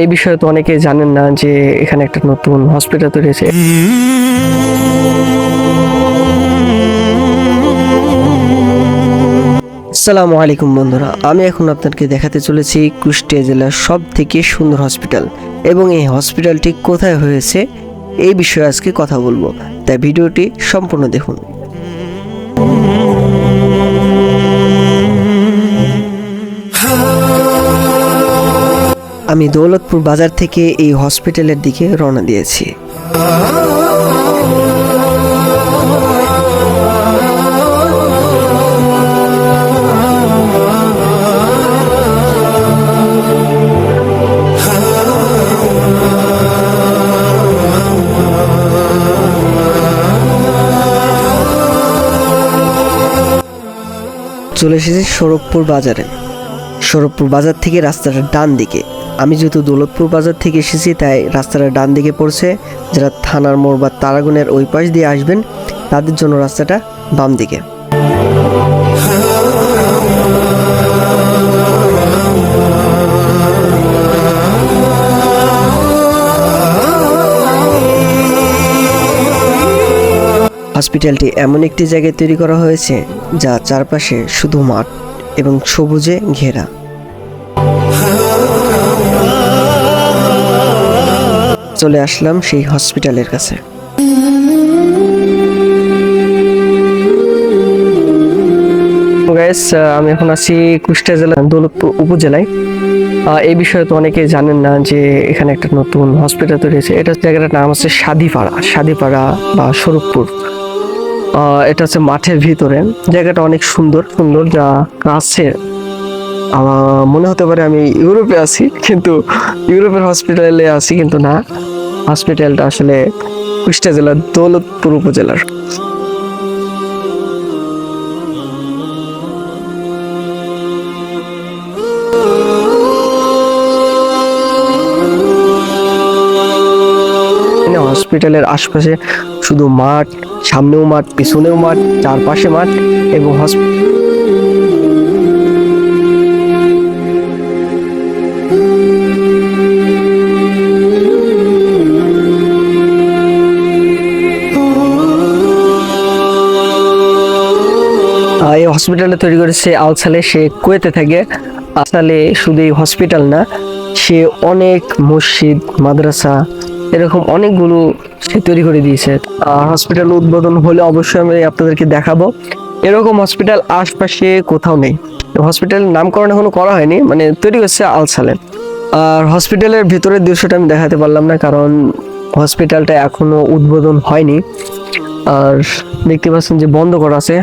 এই বিষয়ে তো অনেকে জানেন না যে এখানে একটা নতুন হসপিটাল তৈরি হয়েছে। আসসালামু আলাইকুম বন্ধুরা, আমি এখন আপনাদেরকে দেখাতে চলেছি কুষ্টিয়া জেলার সব থেকে সুন্দর হসপিটাল এবং এই হসপিটালটি কোথায় হয়েছে, এই বিষয়ে আজকে কথা বলব। তাই ভিডিওটি সম্পূর্ণ দেখুন। আমি দৌলতপুর বাজার থেকে এই হসপিটালের দিকে রওনা দিয়েছি। চলে এসেছি সৌরভপুর বাজারে। সৌরভপুর বাজার থেকে রাস্তাটা ডান দিকে আমি যেহেতু দৌলতপুর বাজার থেকে এসেছি, তাই রাস্তাটা ডান দিকে পড়ছে। যারা থানার মোড় বা তারাগুনের ওই পাশ দিয়ে আসবেন, তাদের জন্য রাস্তাটা বাম দিকে। হসপিটালটি এমন একটি জায়গায় তৈরি করা হয়েছে, যা চারপাশে শুধু মাঠ এবং সবুজে ঘেরা। চলে আসলাম সেই হসপিটালের কাছে। গাইস আমি এখন আছি কুষ্টিয়া জেলা দৌলতপুর উপজেলায়। এই বিষয়ে তো অনেকে জানেন না যে এখানে একটা নতুন হসপিটাল তৈরি হয়েছে। এটা জায়গাটার নাম হচ্ছে সাদিপাড়া সাদিপাড়া বা স্বরূপপুর। এটা হচ্ছে মাঠের ভিতরে। জায়গাটা অনেক সুন্দর সুন্দর। যা কাছে আমার মনে হতে পারে আমি ইউরোপে আছি, কিন্তু ইউরোপের হসপিটালে আছি, কিন্তু না। হসপিটালটা আসলে কুষ্টিয়া জেলার দৌলতপুর উপজেলার। হসপিটালের আশপাশে শুধু মাঠ, সামনেও মাঠ, পিছনেও মাঠ, চারপাশে মাঠ এবং হসপিটাল এই হসপিটালে তৈরি করেছে আলসালে, সে কুয়েতে থাকে। আসলে শুধু এই হসপিটাল না, সে অনেক মসজিদ, মাদ্রাসা, এরকম অনেকগুলো সে তৈরি করে দিয়েছে। আর হসপিটাল উদ্বোধন হলে অবশ্যই আমি আপনাদেরকে দেখাবো। এরকম হসপিটাল আশপাশে কোথাও নেই। হসপিটালের নামকরণ এখনও করা হয়নি মানে তৈরি হচ্ছে আলসালে। আর হসপিটালের ভিতরের দৃশ্যটা আমি দেখাতে পারলাম না, কারণ হসপিটালটা এখনও উদ্বোধন হয়নি। আর দেখতে পাচ্ছেন যে বন্ধ করা আছে।